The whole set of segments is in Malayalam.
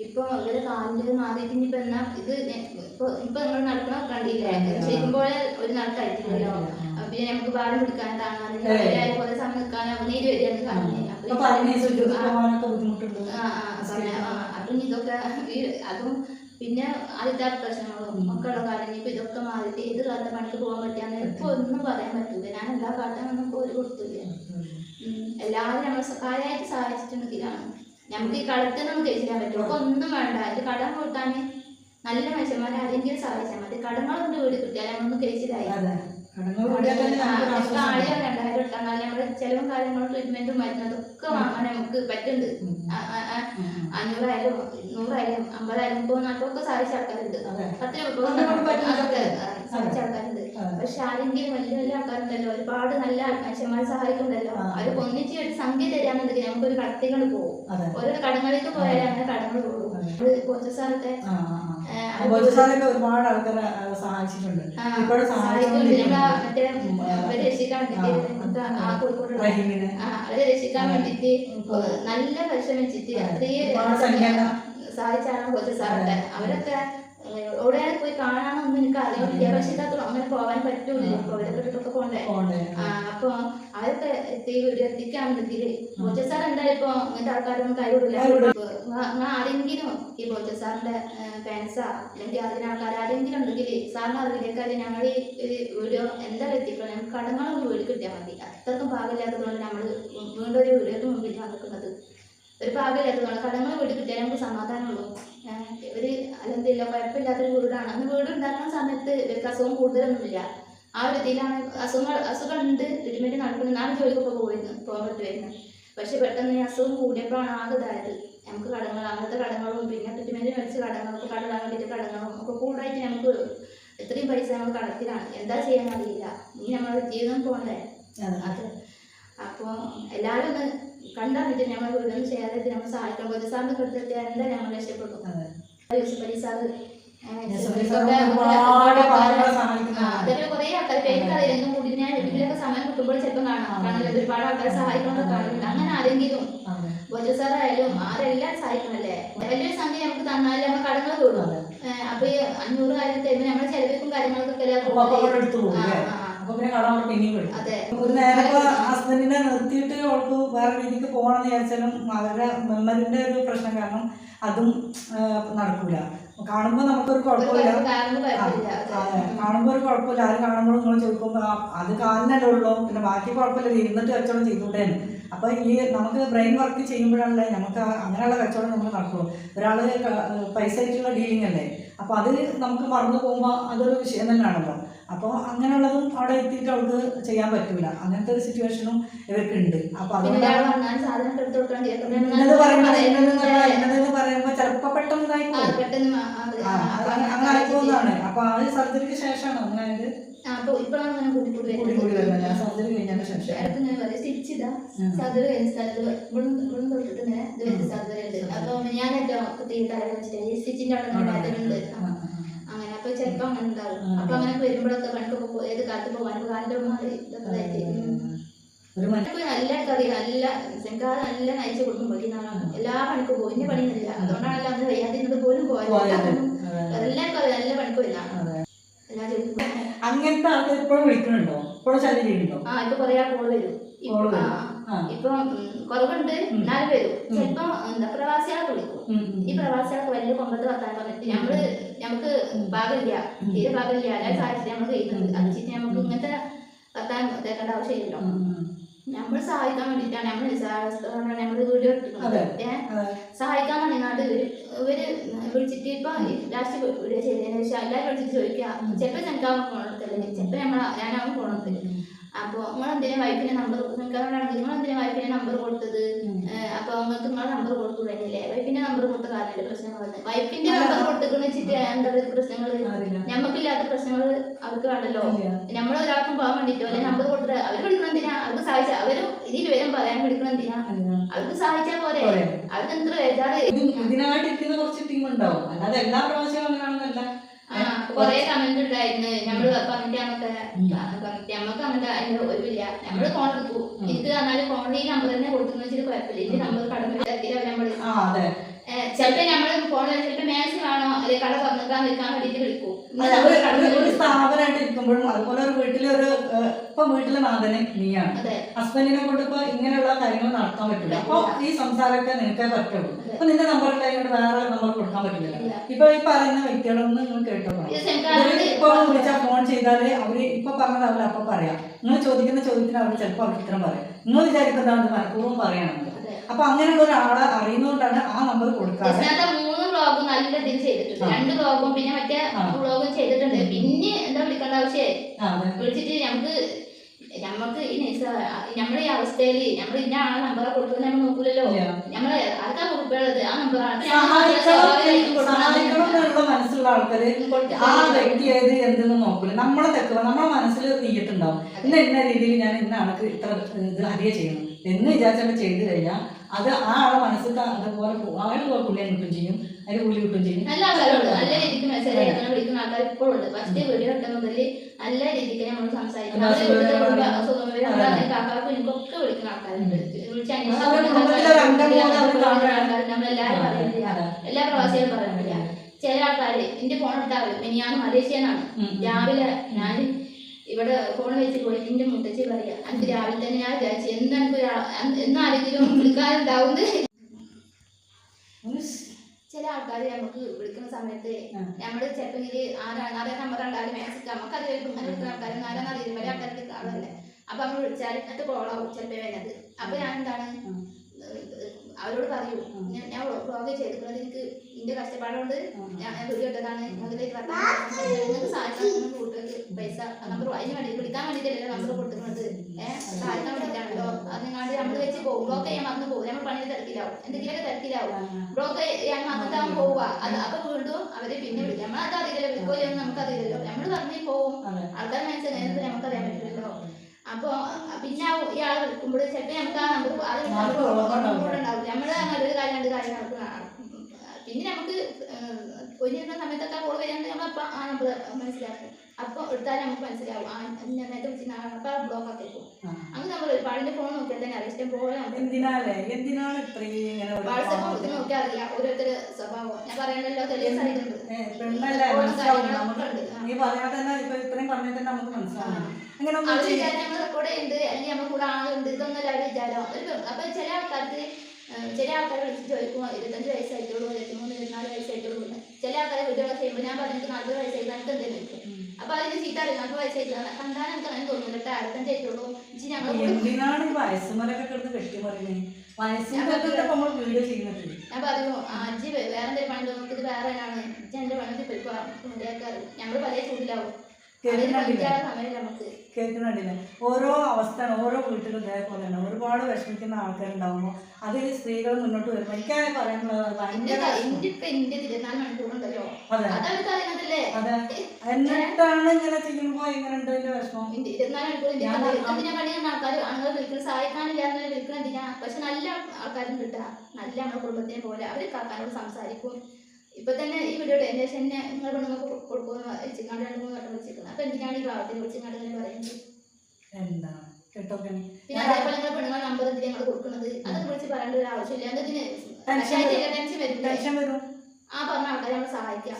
ഇപ്പൊ ഇവരെ കാലിൽ മാറിയിട്ട് ഇനിയിപ്പോ എന്നാ ഇത് ഇപ്പൊ ഇപ്പൊ നിങ്ങൾ നടക്കണ കണ്ടില്ലേ? ചെയ്യുമ്പോഴേ പോലെ ഒരു നടക്കായിട്ടില്ലല്ലോ അപ്പൊ പിന്നെ നമുക്ക് ഭാരം പിടിക്കാൻ താങ്ങാനും കുറെ സമയം നിൽക്കാനും നീര് വരികയാണ് കാണുന്നത് പറഞ്ഞ, ഇതൊക്കെ അതും പിന്നെ ആദ്യത്തെ പ്രശ്നങ്ങളും മക്കളുടെ കാര്യം ഇപ്പൊ ഇതൊക്കെ മാറിയിട്ട് ഏത് കാലത്തെ പണിക്ക് പോകാൻ പറ്റാന്ന് ഇപ്പൊ ഒന്നും പറയാൻ പറ്റൂല. ഞാൻ എല്ലാ കാലത്തും ഒന്നും ഒരു കൊടുത്തില്ല. എല്ലാവരും നമ്മളെ കാര്യമായിട്ട് സഹായിച്ചിട്ടുണ്ടെങ്കിലാണ് നമുക്ക് ഈ കടത്തിനൊന്നും കഴിച്ചിടാൻ പറ്റും അപ്പൊ ഒന്നും വേണ്ട. ഇത് കടം കൂട്ടാൻ നല്ല മനുഷ്യന്മാരെ ആരെങ്കിലും സഹായിച്ചാൽ മതി. കടങ്ങളൊന്നും വീട് കിട്ടിയാൽ നമ്മളൊന്നും കഴിച്ചിലായി ഇട്ടാൽ നമ്മുടെ ചെലവും കാര്യങ്ങളും ട്രീറ്റ്മെന്റും മരുന്നും ഒക്കെ വാങ്ങാൻ നമുക്ക് പറ്റുന്നുണ്ട്. അഞ്ഞൂറായാലും നൂറായാലും അമ്പതായാലും ഇപ്പൊ നാട്ടിലൊക്കെ സാധിച്ച ആൾക്കാരുണ്ട്. പത്ത് രൂപ അതൊക്കെ ആൾക്കാരുണ്ട്. പക്ഷെ ആരെങ്കിലും വലിയ വലിയ ആൾക്കാരുണ്ടല്ലോ. ഒരുപാട് നല്ല മനുഷ്യന്മാരെ സഹായിക്കുന്നുണ്ടല്ലോ. അവർ ഒന്നിച്ച് ഒരു സംഖ്യ തരാന്നുണ്ടെങ്കിൽ നമുക്കൊരു കടത്തികൾ പോകും. ഓരോ കടങ്ങളിലേക്ക് പോയാൽ അങ്ങനെ കടങ്ങൾ പോകും ഒരുപാട് ആൾക്കാരെ സഹായിച്ചിട്ടുണ്ട്. ഇപ്പോഴും സഹായിക്കുന്നുണ്ട് ആ, അവരെ രക്ഷിക്കാൻ വേണ്ടിയിട്ട് ആ കോഴിക്കോടുള്ള അവരെ രക്ഷിക്കാൻ വേണ്ടിട്ട് നല്ല പരിശ്രമിച്ചിട്ട് അത്രയും സഹായിച്ചാണ് കുറച്ച് സാറൊക്കെ. അവരൊക്കെ എവിടെ പോയി കാണാനൊന്നും എനിക്ക് അറിയില്ല പക്ഷെ ഇതൊക്കെ അങ്ങനെ പോകാൻ പറ്റൂല കോവിഡ് അവരൊക്കെ ഇട്ടിട്ടൊക്കെ പോണ്ടേ? അപ്പൊ അവരൊക്കെ എത്തി വീട് എത്തിക്കാണെന്നുണ്ടെങ്കിൽ ബോച്ച സാർ എന്തായാലും ഇപ്പൊ ഇങ്ങനത്തെ ആൾക്കാരൊന്നും കൈവിടില്ല ആരെങ്കിലും ഈ ബോച്ച സാറിന്റെ ഫാൻസാ അല്ലെങ്കിൽ അതിന് ആൾക്കാർ ആരെങ്കിലും ഉണ്ടെങ്കിൽ സാറിന് അറിയില്ലേക്കാൾ ഞങ്ങൾ ഈ വീഡിയോ എന്താ എത്തിക്കണം? ഞങ്ങൾക്ക് കടങ്ങളൊന്നും വീട് കിട്ടിയാൽ മതി. അത്രക്കും പാകില്ലാത്തതുകൊണ്ട് നമ്മൾ വീണ്ടും ഒരു വീഡിയോക്ക് മുമ്പിൽ വന്നിക്കുന്നത് ഒരു പാകില്ലാത്തതുകൊണ്ട് കടങ്ങൾ വീട് കിട്ടിയാൽ നമുക്ക് സമാധാനമുള്ളൂ ഒരു അല്ലെന്തില്ല കുഴപ്പമില്ലാത്തൊരു വീടാണ്. അന്ന് വീട് ഉണ്ടാക്കുന്ന സമയത്ത് ഇവർക്ക് അസുഖം കൂടുതലൊന്നുമില്ല. ആ ഒരു ഇതിലാണ് അസുഖങ്ങൾ അസുഖം ഉണ്ട് ട്രീറ്റ്മെന്റ് നടക്കുന്നത് നാളെ ജോലിക്കൊക്കെ പോയിരുന്നു പോകാൻ പറ്റുമായിരുന്നു പക്ഷെ പെട്ടെന്ന് ഈ അസുഖം കൂടിയപ്പോഴാണ് ആകെ ഇതായത്. നമുക്ക് കടങ്ങൾ അങ്ങനത്തെ കടങ്ങളും പിന്നെ ട്രീറ്റ്മെന്റ് മേടിച്ച കടങ്ങളും കടകാൻ വേണ്ടിയിട്ട് കടങ്ങളും ഒക്കെ കൂടായിട്ട് നമുക്ക് ഇത്രയും പൈസ നമ്മൾ കടത്തിലാണ്. എന്താ ചെയ്യാൻ അറിയില്ല. ഇനി നമ്മൾ ജീവിതം പോകണ്ടേ. അത്. അപ്പോൾ എല്ലാവരും ഒന്ന് കണ്ടറിഞ്ഞിട്ട് നമ്മൾ വീടൊന്നും ചെയ്യാതെ നമ്മൾ സഹായിക്കാൻ പോയത് സാറിന് കൊടുത്തിട്ട് എന്താ ഞങ്ങൾ രക്ഷപ്പെടും? അതെ. യൂസുഫ് അലി സാറ് യൂസുഫ് അലി സാറ് ഒരുപാട് പാവങ്ങളെ സഹായിക്കുന്നതാണ്. അതിൽ കുറേ ആൾക്കാർ പേര് എന്നും കൂടി ഞാൻ വീട്ടിലൊക്കെ സമയം കിട്ടുമ്പോൾ ചിലപ്പോൾ കാണാം. കാരണം ഒരുപാട് ആൾക്കാരെ സഹായിക്കണമെന്ന് കാണുന്നുണ്ട്. അങ്ങനെ ആരെങ്കിലും. ബോജ സാറായാലും ആരെല്ലാം സഹായിക്കണല്ലേ വലിയൊരു സംഖ്യ നമുക്ക് തന്നാൽ നമ്മൾ കടങ്ങൾ കൂടും. അപ്പൊ ഈ അഞ്ഞൂറ് കാര്യം തരുമ്പോൾ നമ്മുടെ ചെലവിക്കും കാര്യങ്ങൾക്കൊക്കെ അപ്പൊ പിന്നെ കടം പിന്നെയും ഒരു നേരം ഹസ്ബൻഡിനെ നിർത്തിയിട്ട് അവൾക്ക് വേറെ രീതിക്ക് പോകണമെന്ന് വിചാരിച്ചാലും അവരുടെ മെമ്മറിന്റെ ഒരു പ്രശ്നം കാരണം അതും നടക്കൂല. കാണുമ്പോൾ നമുക്കൊരു കുഴപ്പമില്ല. കാണുമ്പോൾ ഒരു കുഴപ്പമില്ല. ആര് കാണുമ്പോൾ നിങ്ങൾ ചോദിക്കുമ്പോൾ അത് കാലിനല്ലേ ഉള്ളൂ. പിന്നെ ബാക്കി കുഴപ്പമില്ല ഇരുന്നിട്ട് കച്ചവടം ചെയ്തുകൂടേന്ന് അപ്പൊ ഈ നമുക്ക് ബ്രെയിൻ വർക്ക് ചെയ്യുമ്പോഴല്ലേ നമുക്ക് അങ്ങനെയുള്ള കച്ചവടം നമുക്ക് നടക്കുള്ളൂ. ഒരാൾ പൈസ ആയിട്ടുള്ള ഡീലിംഗ് അല്ലേ? അപ്പൊ അത് നമുക്ക് മറന്നു പോകുമ്പോൾ അതൊരു വിഷയം തന്നെയാണല്ലോ. അപ്പോൾ അങ്ങനെയുള്ളതും അവിടെ എത്തിയിട്ട് അവൾക്ക് ചെയ്യാൻ പറ്റൂല. അങ്ങനത്തെ ഒരു സിറ്റുവേഷനും ഇവർക്ക് ഉണ്ട് അപ്പൊ അതുകൊണ്ടാണ് പറയുമ്പോൾ പറയുമ്പോൾ ചിലപ്പോൾ പെട്ടെന്ന് ആ, ആ, ആ, അങ്ങനെ അങ്ങനെ അപ്പൊ അത് സർജറിക്ക് ശേഷമാണ് അങ്ങനെ ആ, ഞാൻ ഏറ്റവും തീ തല വെച്ചിട്ട് സ്റ്റിച്ചിന്റെ അവിടെ അപ്പൊ ചിലപ്പോ അങ്ങനെ ഉണ്ടാവും അപ്പൊ അങ്ങനെ വരുമ്പോഴൊക്കെ പണിക്കൊക്കെ ഏത് കാലത്ത് പോകാൻ കാലിന്റെ മാറി ഇതൊക്കെ മനുഷ്യൻ ഇപ്പൊ നല്ല കറി നല്ല നയിച്ചു കൊടുക്കും പഠിക്കുന്നതാണ് എല്ലാ പണിക്കും പോകും ഇനി പണിയൊന്നുമില്ല. അതുകൊണ്ടാണല്ലോ അന്ന് വയ്യാതിരുന്നത് പോലും പോയത്. എല്ലാവർക്കും അറിയാം നല്ല പണിക്കും ഇല്ല. അങ്ങനത്തെ ആൾക്കാർ ഇപ്പോഴും വിളിക്കുന്നുണ്ടോ ഇപ്പോഴും ശല്യം ചെയ്യുന്നുണ്ടോ ആ ഇപ്പൊ കൊറേ ആൾ കോൾ വരും. ഇപ്പൊ കുറവുണ്ട് എന്നാലും വരും. ചിലപ്പോ എന്താ പ്രവാസികളെ വിളിക്കും. ഈ പ്രവാസികൾക്ക് വലിയ കൊമ്പത്ത് വർത്താൻ പറഞ്ഞിട്ട് നമ്മൾ നമുക്ക് ഭാഗമില്ല. തീരെ ഭാഗമില്ല അല്ലാതെ സാഹചര്യം നമ്മൾ ചെയ്യുന്നത് അത് വെച്ചിട്ട് നമുക്ക് ഇങ്ങനത്തെ വർത്താനം കേൾക്കേണ്ട ആവശ്യമില്ലല്ലോ. നമ്മൾ സഹായിക്കാൻ വേണ്ടിയിട്ടാണ് നമ്മൾ നമ്മൾ വീഡിയോ. എടുക്കുന്നത് സഹായിക്കാൻ വേണ്ടി ഇവർ ഇവർ വിളിച്ചിട്ട് ഇപ്പൊ ലാസ്റ്റ് വീഡിയോ ചെയ്തതിന് ശേഷം എല്ലാവരും വിളിച്ചിട്ട് ചോദിക്കുക ചിലപ്പോൾ ഞങ്ങൾക്ക് അവൻ ഫോണെടുത്തല്ലേ ചിലപ്പോ നമ്മള ഞാനവൻ ഫോണെടുത്തത് അപ്പൊ നിങ്ങൾ എന്തിനാ വൈഫിന്റെ നമ്പർ ചെനക്കാരോടാണെങ്കിൽ നിങ്ങൾ എന്തിനാ വൈഫിന്റെ നമ്പർ കൊടുത്തത് അപ്പോൾ നിങ്ങൾക്ക് നിങ്ങളെ നമ്പർ കൊടുത്തുകൂടല്ലേ വൈഫിന്റെ നമ്പർ കൊടുത്ത കാരണല്ലേ പ്രശ്നങ്ങൾ വന്നത് വൈഫിന്റെ നമ്പർ കൊടുത്തുക്കുന്ന വെച്ചിട്ട് എന്താ പ്രശ്നങ്ങൾ അറിയില്ല. ഞമ്മക്കില്ലാത്ത പ്രശ്നങ്ങൾ അവർക്ക് വേണ്ടല്ലോ. നമ്മൾ ഒരാൾക്കും പോകാൻ വേണ്ടിട്ടോ? അല്ലെ നമ്പർ കൊടുത്തിട്ട് അവർ വിളിക്കണം എന്തിനാ? അവർക്ക് സഹായിച്ച അവരും ഇതിൽ വരും പറയാൻ വിളിക്കണം എന്തിനാ. അവർക്ക് സഹായിച്ചാൽ പോരെ. അവർക്ക് എന്ത് ബേജാറ്. ഇതിനായിട്ട് ഇരിക്കുന്ന കുറച്ച് ടീം ഉണ്ടാവും. അല്ലാതെ എല്ലാ പ്രാവശ്യവും അങ്ങനെയാണെന്നല്ല. കൊറേ കമന്റ് ഉണ്ടായിരുന്നു നമ്മൾ പറഞ്ഞിട്ട് നമുക്ക് പറഞ്ഞിട്ട് നമുക്ക് അങ്ങനത്തെ അതിന്റെ ഒഴിവില്ല നമ്മൾ ഫോൺ എടുത്തു. എനിക്ക് പറഞ്ഞാൽ ഫോണിൽ ഈ നമ്പർ തന്നെ കൊടുക്കുന്ന വെച്ചിട്ട് കുഴപ്പമില്ല. ഈ നമ്പർ കടന്നു നമ്മൾ ചിലപ്പോ നമ്മൾ ഫോൺ ചിലപ്പോ മാച്ച് കാണോ അല്ലെങ്കിൽ കട തുറന്നിക്കാൻ നിൽക്കാൻ വേണ്ടിട്ട് വിളിക്കും. ഒരു സ്ഥാപനമായിട്ട് ഇരിക്കുമ്പോഴും അതുപോലെ ഒരു വീട്ടിലെ ഒരു ഇപ്പൊ വീട്ടിലെ നാഥന് നീയാണ്. ഹസ്ബൻഡിനെ കൊണ്ട് ഇപ്പൊ ഇങ്ങനെയുള്ള കാര്യങ്ങൾ നടത്താൻ പറ്റില്ല. അപ്പൊ ഈ സംസാരമൊക്കെ നിനക്കേ പറ്റുള്ളൂ. അപ്പൊ നിന്റെ നമ്പർ ഉണ്ടായിട്ട് വേറെ നമ്പർ കൊടുക്കാൻ പറ്റില്ല. ഇപ്പൊ ഈ പറയുന്ന വ്യക്തികളൊന്നും നിങ്ങൾ കേട്ടോ. ഇപ്പൊ വിളിച്ചാൽ ഫോൺ ചെയ്താൽ അവർ ഇപ്പൊ പറഞ്ഞത് അവർ അപ്പൊ പറയാം. നിങ്ങൾ ചോദിക്കുന്ന ചോദ്യത്തിന് അവർ ചിലപ്പോൾ അവർ ഉത്തരം പറയാം. നിങ്ങൾ വിചാരിക്കുന്നതാണ് മനഃപൂർവം പറയണമെന്ന് അതെ. അപ്പൊ അങ്ങനെയുള്ള ഒരാളെ അറിയുന്നതുകൊണ്ടാണ് ആ നമ്പർ കൊടുക്കാറ്. മൂന്ന് വ്ളോഗും നല്ല ഇതിൽ ചെയ്തിട്ടുണ്ട്. രണ്ട് വ്ളോഗും പിന്നെ മറ്റേ ആ. വ്ളോഗും ചെയ്തിട്ടുണ്ട്. പിന്നെ എന്താ വിളിക്കേണ്ട വിളിച്ചിട്ട് നമുക്ക് നമുക്ക് ഈ നമ്മുടെ ഈ അവസ്ഥയിൽ നമ്മൾ ഇന്ന ആളെ നമ്പർ കൊടുക്കുന്നത് നമ്മൾ നോക്കൂലല്ലോ. ആ നമ്പറാണ് ആൾക്കാര് ആ വ്യക്തി ഏത് എന്തെന്ന് നോക്കൂല. നമ്മളെ തെക്കുക നമ്മളെ മനസ്സിൽ നീട്ടുണ്ടാവും ഇന്ന ഇന്ന രീതിയിൽ ഞാൻ ഇന്ന ആൾക്ക് ഇത്ര ഇത് ഹരിയ ചെയ്യണം എന്ന് വിചാരിച്ചൊക്കെ ചെയ്തു കഴിഞ്ഞാൽ അത് ആ ആളെ മനസ്സിൽ അതുപോലെ പോ- അയാൾ പുള്ളിയെ കിട്ടും ചെയ്യും. അതിന് കൂലി കിട്ടും ചെയ്യും. നല്ല ആൾക്കാരുണ്ട്. നല്ല രീതിക്ക് മെസ്സേജ് അയക്കാൻ വിളിക്കുന്ന ആൾക്കാർ ഇപ്പോഴും ഉണ്ട് ഫസ്റ്റ് വീഡിയോ ഇട്ട മുതൽ നല്ല രീതിക്ക് നമ്മൾ എനിക്കൊക്കെ വിളിക്കുന്ന ആൾക്കാരുണ്ട്. വിളിച്ച് പോലെ പറയുന്നില്ല എല്ലാ പ്രവാസികളും പറയുന്നില്ല. ചില ആൾക്കാര് എന്റെ ഫോൺ എടുത്താൽ ഞാൻ ഉം. രാവിലെ ഞാൻ ഇവിടെ ഫോൺ വെച്ച് പോയി എന്റെ മുത്തച്ഛി പറയാ അനക്ക് രാവിലെ തന്നെ ഞാൻ വിചാരിച്ചു എന്ന് എനിക്ക് എന്നാരെങ്കിലും വിളിക്കാറുണ്ടാവുന്നത് ഒന്ന് ചില ആൾക്കാർ നമുക്ക് വിളിക്കുന്ന സമയത്ത്. നമ്മൾ ചിലപ്പോൾ ആരാണ് ആരെ നമ്പർ ഉണ്ടായാലും മാക്സിക്ക് നമുക്ക് അത് വിളിക്കുന്ന ആൾക്കാർ ആരാന്ന് അറിയില്ല. വരെ ആൾക്കാർക്ക് കാണുമല്ലേ അപ്പൊ നമ്മൾ വിളിച്ചാൽ എന്നിട്ട് കോളാവും ചിലപ്പോൾ വരുന്നത് അപ്പൊ ഞാൻ എന്താണ് അവരോട് പറയൂ. ഞാൻ വ്ളോഗ് ചെയ്തിട്ടുള്ളത് എനിക്ക് ഇന്റെ കഷ്ടപ്പാടുകൊണ്ട്. ഞാൻ അതിലേക്ക് നിങ്ങൾക്ക് സഹായിക്കാൻ കൂട്ടുകൾക്ക് പൈസ നമ്പർ അതിന് വേണ്ടി വിളിക്കാൻ വേണ്ടിയിട്ടല്ലേ നമ്പർ കൊടുക്കുന്നത് ഏഹ് സഹായിക്കാൻ വേണ്ടിയിട്ടാണല്ലോ. അത് നിങ്ങളുടെ നമ്മൾ വെച്ച് പോകും ബ്ലോക്ക് ചെയ്യാൻ മറന്നു പോകും നമ്മൾ പണിയിൽ തിരക്കിലാവും. എന്തെങ്കിലുമൊക്കെ തിരക്കിലാവും. ബ്ലോക്ക് ചെയ്യാൻ വന്നിട്ടാവും പോവുക. അത് അപ്പൊ വീണ്ടും അവരെ പിന്നെ വിളിക്കും. നമ്മൾ അത് അറിയില്ലല്ലോ. വിളിക്കോ എന്ന് നമുക്ക് അറിയില്ലല്ലോ നമ്മൾ പറഞ്ഞു പോവും. ആൾക്കാർ മനസ്സിലായത് നമുക്കറിയാൻ പറ്റില്ലല്ലോ. അപ്പൊ പിന്നെ ഇയാൾ ഇയാളെ വിളിക്കുമ്പോൾ ചിലപ്പോൾ നമുക്ക് ആ നമ്പർ അത് ഉണ്ടാവില്ല. നമ്മൾ നല്ലൊരു കാര്യം രണ്ട് കാര്യം നമുക്ക്. പിന്നെ നമുക്ക് ഒഴിഞ്ഞിരുന്ന സമയത്തൊക്കെ കോൾ വരാണ്ട് നമ്മൾ അപ്പം ആ നമ്പർ മനസ്സിലാക്കും അപ്പോൾ എടുത്താൽ നമുക്ക് മനസ്സിലാവും. ആ നേരത്തെ ബ്ലോക്ക് ആക്കി വെക്കും. അങ്ങനെ നമ്മൾ ഒരുപാടിന്റെ ഫോൺ നോക്കിയാൽ തന്നെ അറിയാം. ഇഷ്ടം പോലെ നമുക്ക് എന്തിനാലേ എന്തിനാണ് ഇങ്ങനെ ഒരു വാട്സപ്പ്? ഇത് നോക്കിയാൽ അറിയാം ഓരോരുത്തർ സ്വഭാവം. ഞാൻ പറയണല്ലോ തെളിയ സൈഡുണ്ട് നീ പറയാതെ തന്നെ ഇപ്പൊ ഇത്രയും പറഞ്ഞാൽ തന്നെ നമുക്ക് മനസ്സിലാവും. അങ്ങനെ ഒന്നും അവർ നമ്മൾ റെക്കോർഡ് ചെയ്യുന്നുണ്ട്. അല്ലെങ്കിൽ നമ്മൾ കൂടെ ആളുണ്ട്. ഇതൊന്നും ഒരു വിചാരം അപ്പൊ ചില ആൾക്കാർക്ക് ചില ആൾക്കാരെ വിളിച്ചിട്ട് ചോദിക്കും ഇരുപത്തഞ്ച് വയസ്സായിട്ടുള്ളൂ ഇരുപത്തിമൂന്ന് ഇരുപത്തിനാല് വയസ്സായിട്ടുള്ളൂ. ചില ആൾക്കാരെ വീട്ടിലൊക്കെ ചെയ്യുമ്പോൾ ഞാൻ പറഞ്ഞിട്ട് നാൽപ്പത് വയസ്സായിട്ട് എനിക്ക് എന്തെങ്കിലും അപ്പൊ അതിന് ചീത്ത അറിയാം? നാൽപ്പത് വയസ്സായിട്ടില്ല കണ്ടാൽ എനിക്ക് അങ്ങനെ തോന്നുന്നു കേട്ടോ അറുപത്തഞ്ചായിട്ടുള്ളൂ ഇച്ചി ഞങ്ങൾ കൂടെ- എന്തിനാണ് വയസ്സുമരൊക്കെ കിടന്ന് കെട്ടി പറയുന്നത് വയസ്സിന്റെ നമ്മൾ വീഡിയോ ചെയ്യുന്നത് ഞാൻ പറഞ്ഞു ആ അജ്ജി വേ- വേറെ എന്തെങ്കിലും പണി ഇത് വേറെ ആണ് അജി എന്റെ പോയിക്കോ ഞങ്ങൾ പല ചൂടിലാവും. കേൾക്കുന്നുണ്ടില്ലേ ഓരോ അവസ്ഥയാണ് ഓരോ വീട്ടിലും ഇതേപോലെയാണ്. ഒരുപാട് വിഷമിക്കുന്ന ആൾക്കാരുണ്ടാവുമ്പോൾ അതിൽ സ്ത്രീകൾ മുന്നോട്ട് വരുമ്പോൾ എനിക്ക് പറയാനുള്ളത് ഭയങ്കര അതെ. എന്നിട്ടാണ് ഇങ്ങനെ ചെയ്യുമ്പോൾ എങ്ങനെ ഉണ്ട് അതിന്റെ വിഷമം പക്ഷെ നല്ല ആൾക്കാരും കിട്ടുക നല്ല നമ്മുടെ കുടുംബത്തിനെ പോലെ. അവർ കാക്കാനോട് സംസാരിക്കും. ഇപ്പൊ തന്നെ ഈ വീഡിയോ ഏകദേശം തന്നെ നിങ്ങൾ പെണ്ണുങ്ങൾക്ക് കൊടുക്കുമെന്ന് വെച്ചിങ്ങാണ്ട് രണ്ട് മൂന്ന് വട്ടം വിളിച്ചിരിക്കുന്നത് അപ്പൊ എന്തിനാണ് ഈ ഭാഗത്തിൽ വിളിച്ചിങ്ങാണ്ട് ഇങ്ങനെ പറയുന്നത്? എന്താ? കേട്ടോക്കെ പിന്നെ അതേപോലെ നിങ്ങളെ പെണ്ണുങ്ങൾ നമ്പർ എന്തിനാണ് നിങ്ങൾ കൊടുക്കുന്നത്? അതൊക്കെ വിളിച്ച് പറയേണ്ട ഒരു ആവശ്യമില്ല. എന്തിന് ടെൻഷൻ? ടെൻഷൻ വരും. ടെൻഷൻ വരും ആ പറഞ്ഞ ആൾക്കാരെ നമ്മൾ സഹായിക്കാം.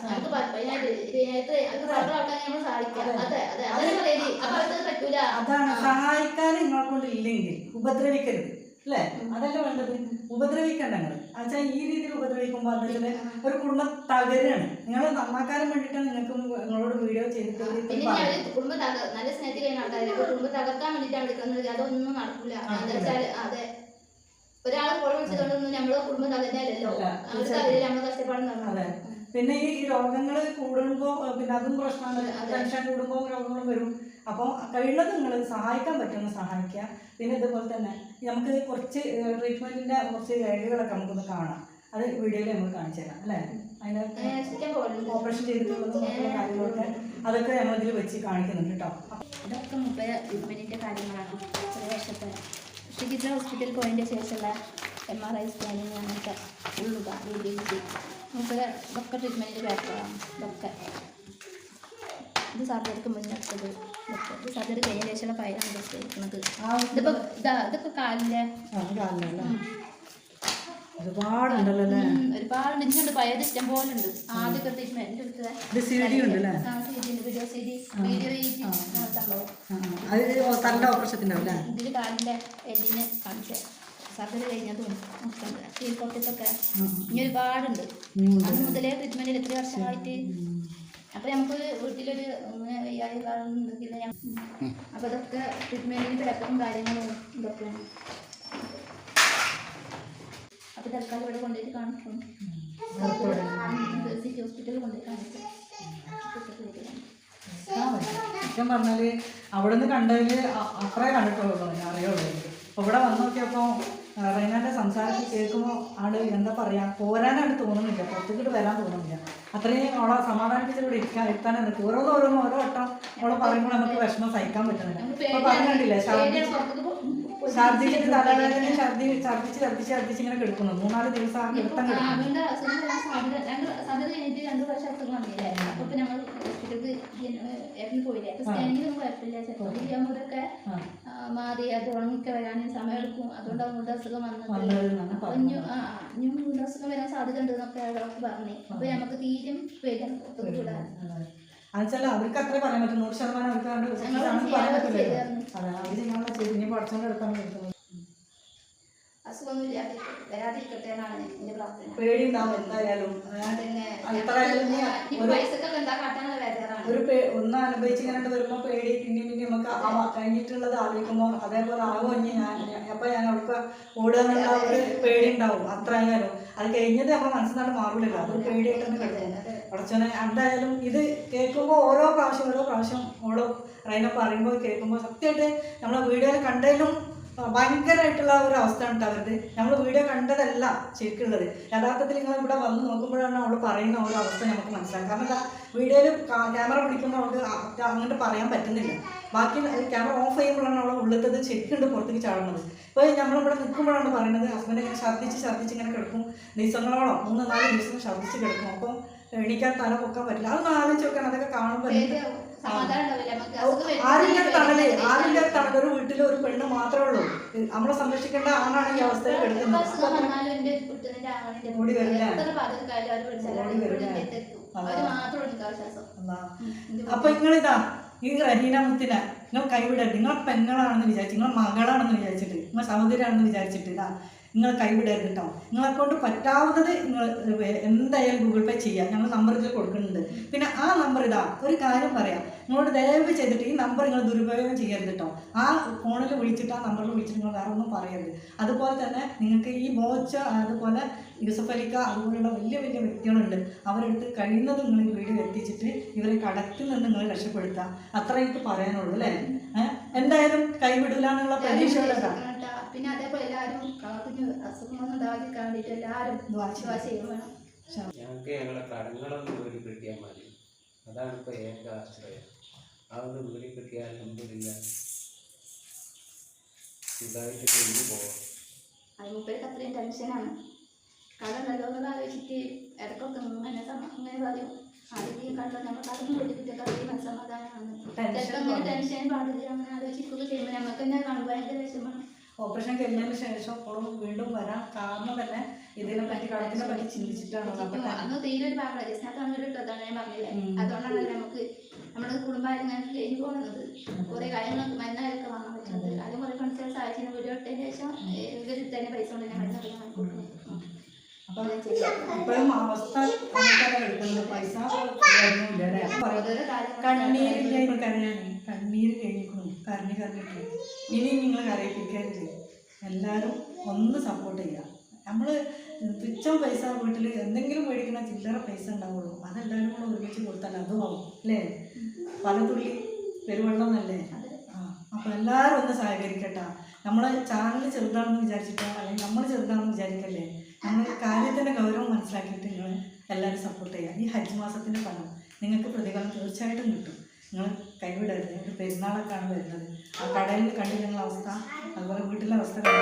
ഇരുപതിനായിട്ട് അത് പറഞ്ഞ ആൾക്കാരെ നമ്മൾ സഹായിക്കാം. അതെ. അതെ അതെ. പറയൽ അപ്പൊ അത് പറ്റൂല. അതാണ്. സഹായിക്കാൻ നിങ്ങളെ കൊണ്ട് ഇല്ലെങ്കിൽ ഉപദ്രവിക്കരുത്. അല്ലേ? അതല്ല വേണ്ടത്? ഉപദ്രവിക്കണ്ട നിങ്ങൾ എന്നുവെച്ചാൽ ഈ രീതിയിൽ ഉപദ്രവിക്കുമ്പോൾ അതിൽ ഒരു കുടുംബ തകരാണ്. നിങ്ങൾ നന്നാക്കാനും വേണ്ടിയിട്ടാണ് നിങ്ങൾക്ക് നിങ്ങളോട് വീഡിയോ ചെയ്തിട്ട് കുടുംബ നല്ല സ്നേഹത്തിൽ ആൾക്കാരെ. കുടുംബം തകർക്കാൻ വേണ്ടിയിട്ടാണ് എടുക്കുന്നത്. അതൊന്നും നടക്കില്ല വെച്ചാൽ അതെ. ഒരാളെ ഫോൺ വിളിച്ചതുകൊണ്ടൊന്നും നമ്മളെ കുടുംബം തകരുന്നല്ലോ നമ്മൾ കഷ്ടപ്പാടും അതെ. പിന്നെ ഈ രോഗങ്ങൾ കൂടുമ്പോൾ പിന്നെ അതും പ്രശ്നമാണ്. ടെൻഷൻ കൂടുമ്പോൾ രോഗങ്ങളും വരും. അപ്പോൾ കഴിയുന്നത് നിങ്ങൾ സഹായിക്കാൻ പറ്റുന്ന സഹായിക്കുക. പിന്നെ ഇതുപോലെ തന്നെ നമുക്ക് കുറച്ച് ട്രീറ്റ്മെന്റിന്റെ കുറച്ച് രേഖകളൊക്കെ നമുക്കൊന്ന് കാണാം. അത് വീഡിയോയിൽ നമ്മൾ കാണിച്ചു തരാം അല്ലേ? അതിനകത്ത് ഓപ്പറേഷൻ ചെയ്തിട്ടുള്ളതും കാര്യങ്ങളൊക്കെ അതൊക്കെ നമ്മൾ ഇതിൽ വെച്ച് കാണിക്കുന്നുണ്ട് കേട്ടോ ഇതൊക്കെ മുപ്പത് ട്രീറ്റ്മെന്റിന്റെ കാര്യങ്ങളാണ്. ഒരു വർഷത്തെ. ചികിത്സ ഹോസ്പിറ്റലിൽ പോയതിന്റെ ശേഷമുള്ള എം ആർ ഐ സ്കാനിങ് അങ്ങനത്തെ ഉള്ളുക മുപ്പത് ഇതൊക്കെ ട്രീറ്റ്മെന്റിന്റെ കാര്യങ്ങളാണ് ഇതൊക്കെ. ഇത് സർജറിക്ക് മുന്നെടുത്തത് ഇത് സർജറി കഴിഞ്ഞ ശേഷമുള്ള ഇരിക്കുന്നത് ആ ഇതിപ്പോൾ ഇതാ? ഒരുപാടുണ്ടല്ലോ ഒരുപാട് ഇഷ്ടം പോലെ ഉണ്ട് ആദ്യമൊക്കെ treatment video C D video സംഭവം. അത് കാലിന്റെ എല്ലിന് കാണിച്ചേ. സർജറി കഴിഞ്ഞതും സ്റ്റീൽ പൊട്ടിത്തൊക്കെ ഇനി ഒരുപാടുണ്ട്. അന്ന് മുതലേ ട്രീറ്റ്മെന്റിൽ എത്ര വർഷമായിട്ട് അപ്പോൾ നമുക്ക് വീട്ടിലൊരു ഇങ്ങനെ വയ്യാതെ കാണുന്നുണ്ടെങ്കിൽ ഞാൻ അപ്പോൾ ഇതൊക്കെ ട്രീറ്റ്മെന്റിന് കിടക്കും കാര്യങ്ങളും ഇതൊക്കെയാണ് അപ്പോൾ തൽക്കാലം ഇവിടെ കൊണ്ടുപോയിട്ട് കാണിക്കും. സിറ്റി ഹോസ്പിറ്റലിൽ കൊണ്ടുപോയി കാണിക്കും. സത്യം പറഞ്ഞാൽ അവിടെ നിന്ന് കണ്ടതിൽ അത്രേ കണ്ടിട്ടുള്ളൂ ഞാൻ അറിയുള്ളൂ. ഇവിടെ വന്നു നോക്കിയപ്പോ റൈനാന്റെ സംസാരത്തിൽ കേൾക്കുമ്പോൾ ആൾ എന്താ പറയാ പോരാനായിട്ട് തോന്നുന്നില്ല പുറത്തേക്കിട്ട് വരാൻ തോന്നുന്നില്ല. അത്രയും അവളെ സമാധാനിപ്പിച്ചിട്ട് ഇരിക്കാൻ എത്താൻ നിൽക്കും ഓരോന്ന് ഓരോന്ന് ഓരോ വട്ടം അവളെ പറയുമ്പോൾ നമുക്ക് വിഷമം സഹിക്കാൻ പറ്റുന്നില്ല. ഇപ്പൊ പറഞ്ഞിട്ടില്ലേ ഛർദിച്ച് ഛർദിച്ചിട്ട് തലവേദന ഛർദി ഛർദിച്ച് ഛർദിച്ച് ഛർദിച്ച് ഇങ്ങനെ കിടക്കുന്നു. മൂന്നാൽ ദിവസം ആ കിടത്തം കിടക്കുന്നു. മാറി അത് ഉറങ്ങിക്കെ വരാനും സമയമെടുക്കും. അതുകൊണ്ട് മൂന്ന് അസുഖം വന്നത് അപ്പൊ ഇനി വീണ്ടും അസുഖം വരാൻ സാധ്യത ഉണ്ട് എന്നൊക്കെ ഡോക്ടർ പറഞ്ഞു. അപ്പൊ നമുക്ക് തീരും വേഗം പുറത്തേക്ക് കൂടാതെ. എന്നുവെച്ചാൽ അവർക്ക് അത്ര പറയാൻ പറ്റും. നൂറ് ശതമാനം അവർക്ക് പറ്റില്ല. അതെ. അവർ ചെയ്യാനുള്ള ചെയ്ത് ഇനി പഠിച്ചോണ്ട് എടുക്കാൻ പറ്റും അസുഖമൊന്നും ഇല്ലാതെ വരാതിരിക്കട്ടെ എന്നാണ് എന്റെ പ്രാർത്ഥന. പേടിയുണ്ടാവും എന്തായാലും. ഏ? പിന്നെ അത്രയായാലും നീ ഈ പൈസക്കൊക്കെ എന്താ കാട്ടാനുള്ള വേദനാണ് ഒരു പേ ഒന്ന് അനുഭവിച്ച് ഇങ്ങനെ വരുമ്പോൾ പേടി പിന്നെ പിന്നെ നമുക്ക് ആ കഴിഞ്ഞിട്ടുള്ളത് ആലോചിക്കുമ്പോൾ അതേപോലെ ആകുമോ ഇനി ഞാൻ അപ്പൊ ഞാൻ അവർക്ക് ഓടുക എന്നുള്ള ഒരു പേടി ഉണ്ടാവും അത്ര ആയാലും അത് കഴിഞ്ഞത് നമ്മുടെ മനസ്സിലാണ് മാറില്ല അതൊരു പേടിയായിട്ട് തന്നെ എന്തായാലും ഇത് കേൾക്കുമ്പോൾ ഓരോ പ്രാവശ്യം ഓരോ പ്രാവശ്യം ഓരോ റൈന പറയുമ്പോൾ കേൾക്കുമ്പോൾ സത്യമായിട്ട് നമ്മളെ വീഡിയോയിൽ കണ്ടതിലും ഭയങ്കരമായിട്ടുള്ള ഒരു അവസ്ഥയാണ് അവരുടെ. നമ്മൾ വീഡിയോ കണ്ടതല്ല ശരിക്കുള്ളത്. യഥാർത്ഥത്തിൽ നിങ്ങൾ ഇവിടെ വന്ന് നോക്കുമ്പോഴാണ് അവൾ പറയുന്ന ഒരു അവസ്ഥ നമുക്ക് മനസ്സിലാക്കാം കാരണം എന്താ? വീഡിയോയിൽ ക്യാമറ പിടിക്കുമ്പോൾ അവൾക്ക് അങ്ങോട്ട് പറയാൻ പറ്റുന്നില്ല. ബാക്കി ക്യാമറ ഓഫ് ചെയ്യുമ്പോഴാണ് അവൾ ഉള്ളത്തത് ശരിക്കുണ്ട് പുറത്തേക്ക് ചാടുന്നത്. ഇപ്പോൾ നമ്മളിവിടെ നിൽക്കുമ്പോഴാണ് പറയുന്നത് ഹസ്ബൻഡ് ഇങ്ങനെ ഛർദ്ദിച്ച് ഛർദ്ദിച്ച് ഇങ്ങനെ കിടക്കും. ദിവസങ്ങളോളം മൂന്ന് നാല് ദിവസം ഛർദ്ദിച്ച് കിടക്കും. അപ്പം എണീക്കാൻ തല പൊക്കാൻ പറ്റില്ല. അതൊന്ന് ആലോചിച്ച് നോക്കണം അതൊക്കെ കാണുമ്പോൾ ആരിന്റെ തണൽ ആരിന്റെ തണൽ ഒരു വീട്ടിൽ ഒരു പെണ്ണ് മാത്രമേ ഉള്ളൂ. നമ്മളെ സംരക്ഷിക്കേണ്ട ആണാണ് ഈ അവസ്ഥയിൽ കിടക്കുന്നത് ഓടി വരില്ല. ഓടി വരില്ല. അപ്പൊ നിങ്ങളിതാ ഈ റഹീന മുത്തിനെ നിങ്ങൾ കൈവിടരുത്. നിങ്ങൾ പെങ്ങളാണെന്ന് വിചാരിച്ചു നിങ്ങൾ മകളാണെന്ന് വിചാരിച്ചിട്ട് നിങ്ങൾ സഹോദരാണെന്ന് വിചാരിച്ചിട്ട് ഇതാ. നിങ്ങൾ കൈവിടരുത് കേട്ടോ നിങ്ങളെ കൊണ്ട് പറ്റാവുന്നത് നിങ്ങൾ എന്തായാലും ഗൂഗിൾ പേ ചെയ്യുക ഞങ്ങൾ നമ്പർ ഇതിൽ കൊടുക്കുന്നുണ്ട്. പിന്നെ ആ നമ്പർ ഇതാ ഒരു കാര്യം പറയാം. നിങ്ങളോട് ദയവ് ചെയ്തിട്ട് ഈ നമ്പർ നിങ്ങൾ ദുരുപയോഗം ചെയ്യരുത് കേട്ടോ ആ ഫോണിൽ വിളിച്ചിട്ട് ആ നമ്പറിൽ വിളിച്ചിട്ട് നിങ്ങൾ വേറെ ഒന്നും പറയരുത്. അതുപോലെ തന്നെ നിങ്ങൾക്ക് ഈ ബോച്ച അതുപോലെ യൂസഫ് അലിക്ക അതുപോലെയുള്ള വലിയ വലിയ വ്യക്തികളുണ്ട്. അവരെടുത്ത് കഴിയുന്നതും നിങ്ങൾ ഈ വീഡിയോ എത്തിച്ചിട്ട് ഇവരെ കടത്തിൽ നിന്ന് നിങ്ങൾ രക്ഷപ്പെടുത്തുക അത്ര എനിക്ക് പറയാനുള്ളൂ അല്ലേ? എന്തായാലും കൈവിടില്ല എന്നുള്ള പ്രതീക്ഷയോടെ. പിന്നെ അതേപോലെ എല്ലാവരും കാത്തിന് അസുഖമൊന്നും ഉണ്ടാവാതിരിക്കാൻ വേണ്ടിയിട്ട് എല്ലാവരും വാശി വാശി ചെയ്യും വേണം. ഞങ്ങൾക്ക് ഞങ്ങളെ കടങ്ങളൊന്ന് വീട് കിട്ടിയാൽ മതി. അതാണ് ഇപ്പോൾ ഏക ആശ്രയം. അതൊന്ന് വീട് കിട്ടിയാൽ അൽഹംദുലില്ല ഇതായിട്ട് കഴിഞ്ഞു പോവാം. അത് മുപ്പേർക്ക് അത്രയും ടെൻഷനാണ് കടം നല്ലോണം ആലോചിച്ചിട്ട് ഇടയ്ക്കൊക്കെ അങ്ങനെ അങ്ങനെ പറയും. ആദ്യം കണ്ടോ നമ്മൾ കടന്നു കൊടുത്തിട്ടൊക്കെ അത്രയും മനസ്സമാധാനമാണ് ടെൻഷൻ ചിലപ്പോൾ ടെൻഷൻ പാടില്ല. അങ്ങനെ ആലോചിക്കുകയൊക്കെ ചെയ്യുമ്പോൾ നമുക്ക് തന്നെ കാണുമ്പോൾ ഭയങ്കര വിഷമമാണ്. ഓപ്പറേഷൻ കഴിഞ്ഞതിന് ശേഷം അപ്പോഴും വീണ്ടും വരാൻ കാരണം തന്നെ ഇതിനെ പറ്റി കടത്തിനെ പറ്റി ചിന്തിച്ചിട്ടാണ് അന്ന് തീരെ ഒരു ജസ്റ്റിനകത്താണ് ഒരു അതാണ് ഞാൻ പറഞ്ഞില്ലേ? അതുകൊണ്ടാണ് നമുക്ക് നമ്മുടെ കഴിഞ്ഞു പോകുന്നത്. കുറെ വാങ്ങാൻ പറ്റുന്നത്. ശേഷം ഇവർ തന്നെ പൈസ കൊണ്ട് തന്നെ മരുന്നൊക്കെ വാങ്ങി കൊടുക്കുന്നത് അപ്പം ഇപ്പോഴും അവസ്ഥ എടുക്കുന്നത് പൈസ കാര്യങ്ങൾ കണ്ണീര് കഴിഞ്ഞിരിക്കുന്നു. കരഞ്ഞ് കരഞ്ഞിട്ട് ഇനിയും നിങ്ങൾ കരയിപ്പിക്കരുത് എല്ലാവരും ഒന്ന് സപ്പോർട്ട് ചെയ്യുക. നമ്മൾ തുച്ഛം പൈസ വീട്ടിൽ എന്തെങ്കിലും മേടിക്കുന്ന ചില്ലറ പൈസ ഉണ്ടാവുള്ളൂ. അതെല്ലാവരും കൂടെ ഒരുമിച്ച് കൊടുത്താൽ ആവും അല്ലേ? പല തുള്ളി പെരുവെള്ളം അല്ലേ ആ അപ്പോൾ എല്ലാവരും ഒന്ന് സഹകരിക്കട്ടെ. നമ്മളെ ചാനൽ ചെറുതാണെന്ന് വിചാരിച്ചിട്ടോ അല്ലെങ്കിൽ നമ്മൾ ചെറുതാണെന്ന് വിചാരിക്കല്ലേ? നമ്മൾ കാര്യത്തിന്റെ ഗൗരവം മനസ്സിലാക്കിയിട്ട് നിങ്ങൾ എല്ലാവരും സപ്പോർട്ട് ചെയ്യുക. ഈ ഹജ്ജ് മാസത്തിന്റെ ഫലം നിങ്ങൾക്ക് പ്രതിഫലം തീർച്ചയായിട്ടും കിട്ടും. നിങ്ങൾ കൈവിടരുത്. നിങ്ങൾക്ക് പെരുന്നാളൊക്കെയാണ് വരുന്നത്. ആ കടയിൽ കണ്ടിരുന്ന അവസ്ഥ അതുപോലെ വീട്ടിലെ അവസ്ഥ കണ്ടില്ല